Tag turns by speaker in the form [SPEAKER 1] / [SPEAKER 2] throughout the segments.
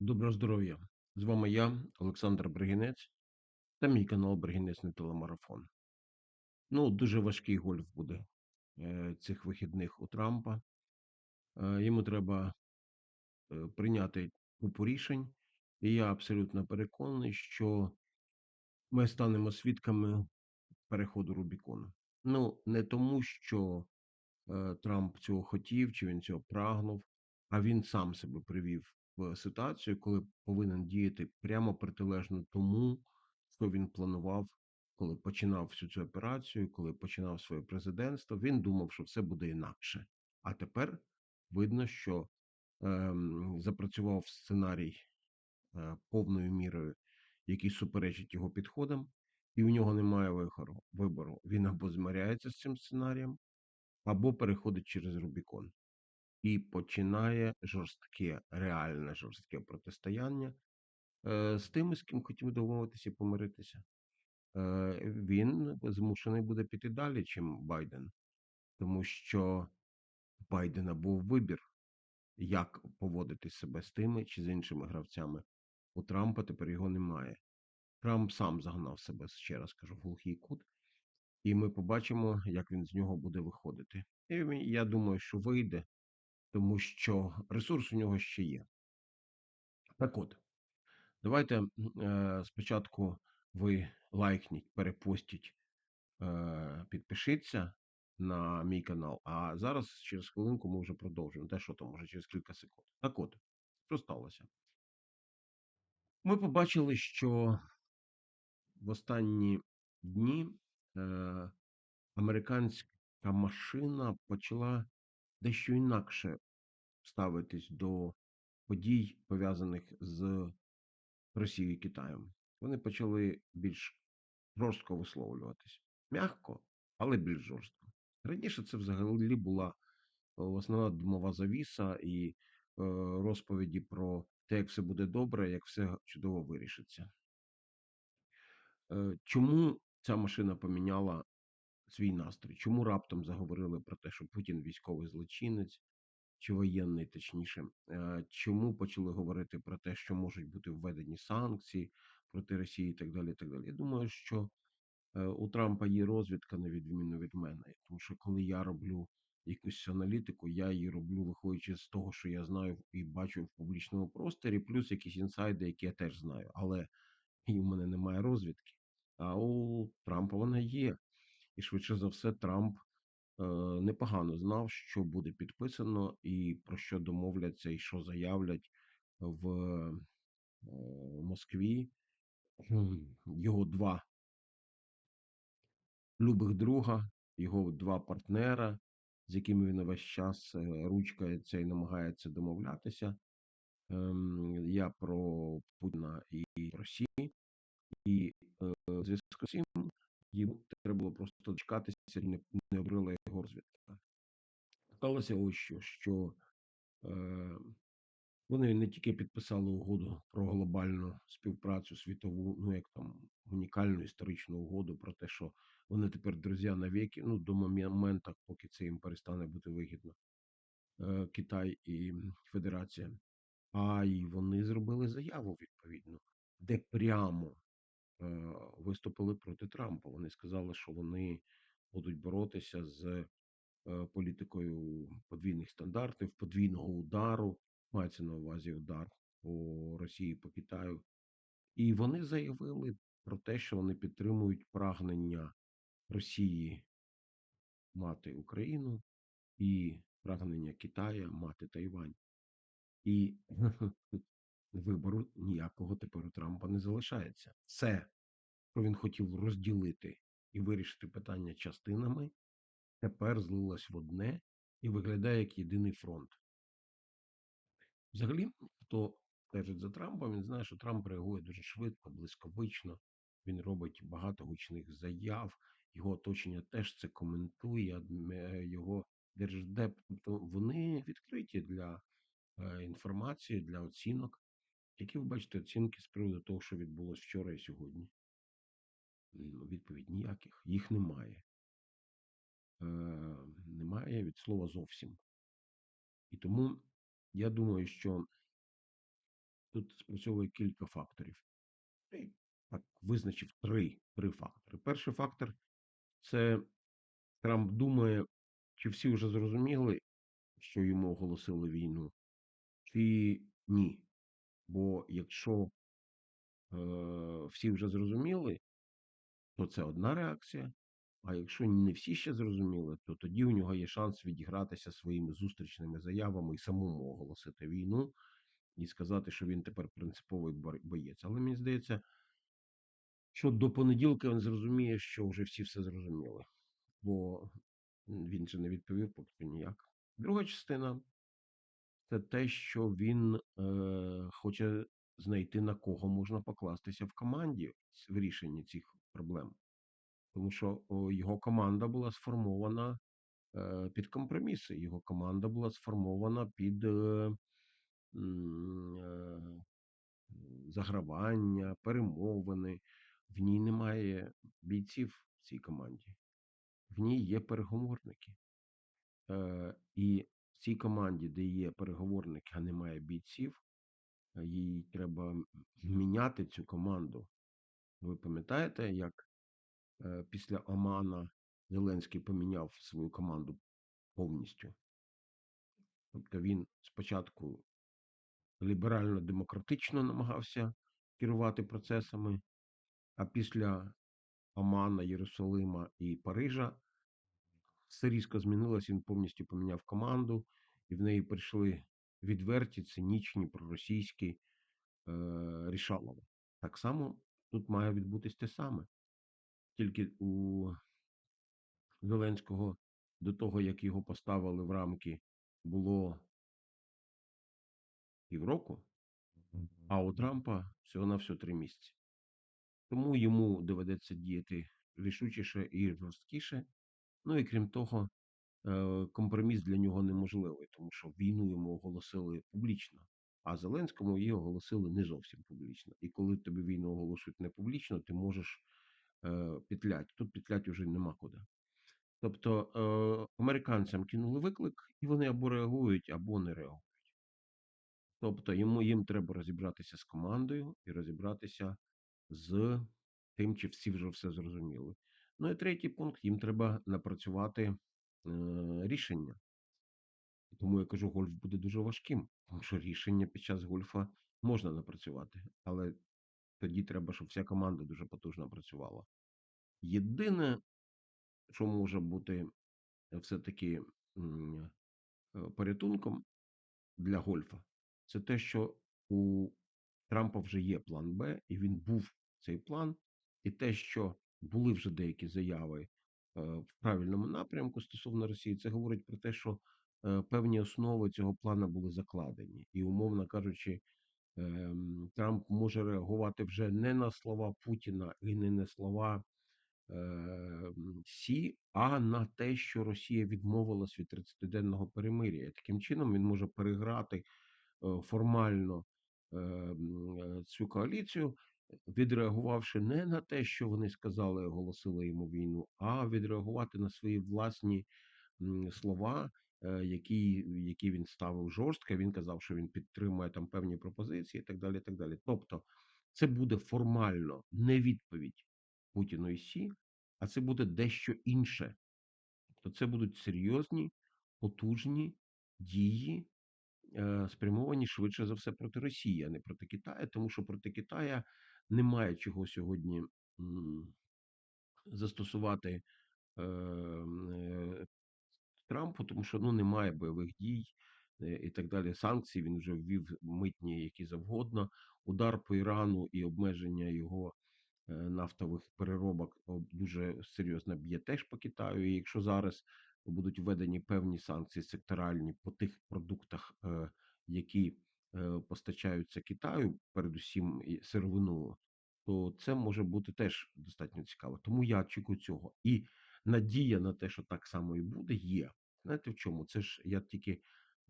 [SPEAKER 1] Доброго здоров'я! З вами я, Олександр Бригінець, та мій канал Бригінець на телемарафон. Ну, дуже важкий гольф буде е, цих вихідних у Трампа. Е, йому треба е, прийняти купу рішень, і я абсолютно переконаний, що ми станемо свідками переходу Рубікону. Ну, не тому, що Трамп цього хотів, чи він цього прагнув, а він сам себе привів в ситуацію, коли повинен діяти прямо протилежно тому, що він планував, коли починав всю цю операцію, коли починав своє президентство. Він думав, що все буде інакше. А тепер видно, що ем, запрацював сценарій е, повною мірою, який суперечить його підходам, і у нього немає вибору. Він або змиряється з цим сценарієм, або переходить через Рубікон і починає жорстке, реальне жорстке протистояння е, з тими, з ким хотів домовитися і помиритися. Е, він змушений буде піти далі, чим Байден, тому що у Байдена був вибір, як поводити себе з тими чи з іншими гравцями. У Трампа тепер його немає. Трамп сам загнав себе, ще раз кажу, в глухий кут, і ми побачимо, як він з нього буде виходити. І я думаю, що вийде, тому що ресурс у нього ще є. Так от, давайте е, спочатку ви лайкніть, перепостіть, е, підпишіться на мій канал, а зараз через хвилинку ми вже продовжуємо. Те, що там, може, через кілька секунд. Так от, що сталося? Ми побачили, що в останні дні е, американська машина почала дещо інакше ставитись до подій, пов'язаних з Росією і Китаєм. Вони почали більш жорстко висловлюватись. Мягко, але більш жорстко. Раніше це взагалі була основна димова завіса і е, розповіді про те, як все буде добре, як все чудово вирішиться. Е, чому ця машина поміняла свій настрій? Чому раптом заговорили про те, що Путін військовий злочинець, чи воєнний, точніше, е, чому почали говорити про те, що можуть бути введені санкції проти Росії, і так далі. І так далі. Я думаю, що е, у Трампа є розвідка на відміну від мене, тому що коли я роблю якусь аналітику, я її роблю, виходячи з того, що я знаю і бачу в публічному просторі, плюс якісь інсайди, які я теж знаю, але і в мене немає розвідки. А у Трампа вона є. І швидше за все, Трамп Е, непогано знав, що буде підписано, і про що домовляться, і що заявлять в е, Москві. Його два любих друга, його два партнера, з якими він весь час е, ручкається і намагається домовлятися. Ем, я про Путіна і Росії, і в зв'язку з цим їм треба було просто дочекатися, не, не обрила його розвідка. Сталося ось що, що е, вони не тільки підписали угоду про глобальну співпрацю світову, ну як там унікальну історичну угоду про те, що вони тепер друзі навіки, ну до моменту, поки це їм перестане бути вигідно, е, Китай і Федерація. А й вони зробили заяву відповідно, де прямо виступили проти Трампа. Вони сказали, що вони будуть боротися з е, політикою подвійних стандартів, подвійного удару. Мається на увазі удар по Росії по Китаю. І вони заявили про те, що вони підтримують прагнення Росії мати Україну і прагнення Китая мати Тайвань. І вибору ніякого тепер у Трампа не залишається. Це, що він хотів розділити і вирішити питання частинами, тепер злилось в одне і виглядає як єдиний фронт. Взагалі, хто стежить за Трампом, він знає, що Трамп реагує дуже швидко, блискавично. Він робить багато гучних заяв, його оточення теж це коментує, його держдеп. Тобто вони відкриті для е, інформації, для оцінок. Які ви бачите оцінки з приводу того, що відбулося вчора і сьогодні? Відповідь ніяких. Їх немає. Е, Немає від слова зовсім. І тому я думаю, що тут спрацьовує кілька факторів. І так, визначив три, три фактори. Перший фактор це Трамп думає, чи всі вже зрозуміли, що йому оголосили війну, чи ні. Бо якщо е, всі вже зрозуміли, то це одна реакція. А якщо не всі ще зрозуміли, то тоді у нього є шанс відігратися своїми зустрічними заявами і самому оголосити війну і сказати, що він тепер принциповий боєць. Але мені здається, що до понеділка він зрозуміє, що вже всі все зрозуміли, бо він же не відповів поки ніяк. Друга частина це те, що він е, хоче знайти на кого можна покластися в команді в рішенні цих проблем. Тому що його команда була сформована е, під компроміси. Його команда була сформована під е, е, загравання, перемовини. В ній немає бійців в цій команді. В ній є переговорники. Е, і в цій команді, де є переговорники, а немає бійців, е, їй треба міняти цю команду. Ви пам'ятаєте, як е, після Омана Зеленський поміняв свою команду повністю? Тобто він спочатку ліберально-демократично намагався керувати процесами, а після Омана, Єрусалима і Парижа все різко змінилось, він повністю поміняв команду, і в неї прийшли відверті, цинічні, проросійські е, рішалови. Так само тут має відбутись те саме. Тільки у Зеленського до того, як його поставили в рамки, було півроку, а у Трампа всього на всього три місяці. Тому йому доведеться діяти рішучіше і жорсткіше. Ну і крім того, е, компроміс для нього неможливий, тому що війну йому оголосили публічно, а Зеленському її оголосили не зовсім публічно. І коли тобі війну оголошують не публічно, ти можеш е, петлять. Тут петлять уже нема куди. Тобто е, американцям кинули виклик, і вони або реагують, або не реагують. Тобто йому їм треба розібратися з командою і розібратися з тим, чи всі вже все зрозуміли. Ну і третій пункт: їм треба напрацювати е, рішення. Тому я кажу, гольф буде дуже важким, тому що рішення під час гольфа можна напрацювати, але тоді треба, щоб вся команда дуже потужно працювала. Єдине, що може бути все-таки е, порятунком для гольфа, це те, що у Трампа вже є план Б, і він був цей план, і те, що були вже деякі заяви е, в правильному напрямку стосовно Росії, це говорить про те, що е, певні основи цього плану були закладені, і умовно кажучи, ем, Трамп може реагувати вже не на слова Путіна і не на слова ем, Сі, а на те, що Росія відмовилась від 30-денного перемир'я. Таким чином він може переграти е, формально е, м, е, цю коаліцію, відреагувавши не на те, що вони сказали, і оголосили йому війну, а відреагувати на свої власні слова, е, які, які він ставив жорстко. Він казав, що він підтримує там певні пропозиції, і так далі. і так далі. Тобто, це буде формально не відповідь Путіну і Сі, а це буде дещо інше. Тобто, це будуть серйозні, потужні дії, е, спрямовані швидше за все проти Росії, а не проти Китаю, тому що проти Китая немає чого сьогодні застосувати е, е, Трампу, тому що ну немає бойових дій е, і так далі. Санкції він вже ввів митні, які завгодно. Удар по Ірану і обмеження його нафтових переробок дуже серйозно б'є теж по Китаю. І якщо зараз будуть введені певні санкції секторальні по тих продуктах, які постачаються Китаю, передусім сировину, то це може бути теж достатньо цікаво. Тому я очікую цього. І надія на те, що так само і буде, є. Знаєте в чому? Це ж я тільки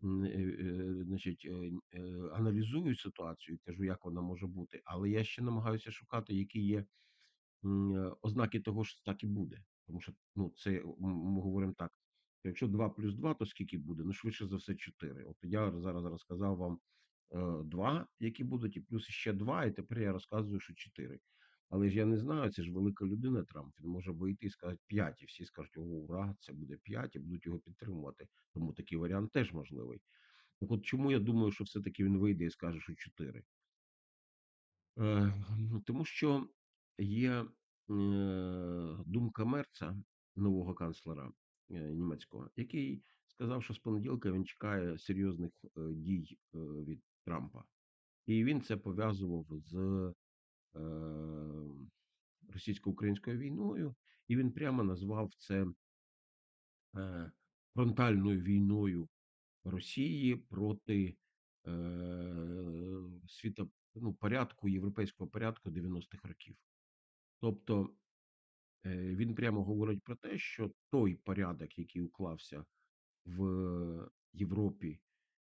[SPEAKER 1] е, е, значить, е, е, аналізую ситуацію і кажу, як вона може бути, але я ще намагаюся шукати, які є е, ознаки того, що так і буде. Тому що ну, це ми говоримо так: якщо 2 плюс 2, то скільки буде? Ну, швидше за все, 4. От я зараз розказав вам е, 2, які будуть, і плюс ще 2, і тепер я розказую, що 4. Але ж я не знаю, це ж велика людина Трамп. Він може вийти і сказати 5, і всі скажуть, о, ура, це буде 5, і будуть його підтримувати. Тому такий варіант теж можливий. Так от чому я думаю, що все-таки він вийде і скаже, що 4? Е, тому що є е, думка Мерца, нового канцлера е, німецького, який сказав, що з понеділка він чекає серйозних е, дій е, від. І він це пов'язував з е, російсько-українською війною, і він прямо назвав це е, фронтальною війною Росії проти е, світа, ну, порядку, європейського порядку 90-х років. Тобто е, він прямо говорить про те, що той порядок, який уклався в Європі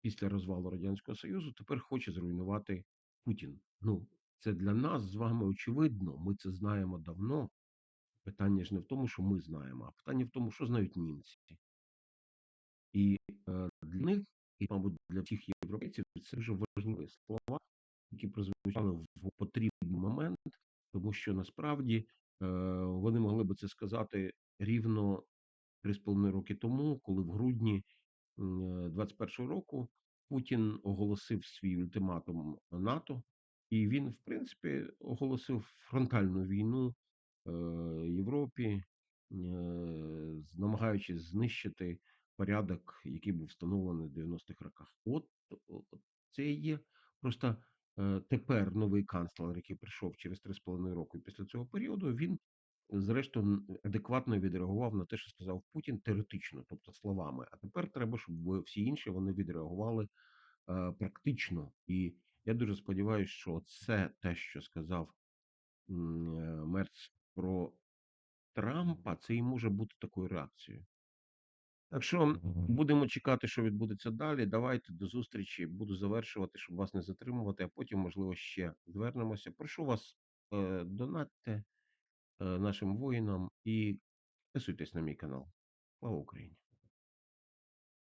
[SPEAKER 1] після розвалу Радянського Союзу, тепер хоче зруйнувати Путін. Ну, це для нас з вами очевидно. Ми це знаємо давно. Питання ж не в тому, що ми знаємо, а питання в тому, що знають німці. І е, для них, і, мабуть, для всіх європейців це дуже важливі слова, які прозвучали в потрібний момент, тому що насправді е, вони могли би це сказати рівно 3,5 роки тому, коли в грудні 21-го року Путін оголосив свій ультиматум НАТО, і він, в принципі, оголосив фронтальну війну е, Європі, е, намагаючись знищити порядок, який був встановлений в 90-х роках. От, от це є просто е, тепер новий канцлер, який прийшов через 3,5 роки після цього періоду, він зрештою адекватно відреагував на те, що сказав Путін теоретично, тобто словами. А тепер треба, щоб всі інші вони відреагували е, практично. І я дуже сподіваюся, що це те, що сказав е, Мерц про Трампа, це і може бути такою реакцією. Так що будемо чекати, що відбудеться далі. Давайте до зустрічі. Буду завершувати, щоб вас не затримувати, а потім, можливо, ще звернемося. Прошу вас, е, донатьте нашим воїнам і підписуйтесь на мій канал. Слава Україні!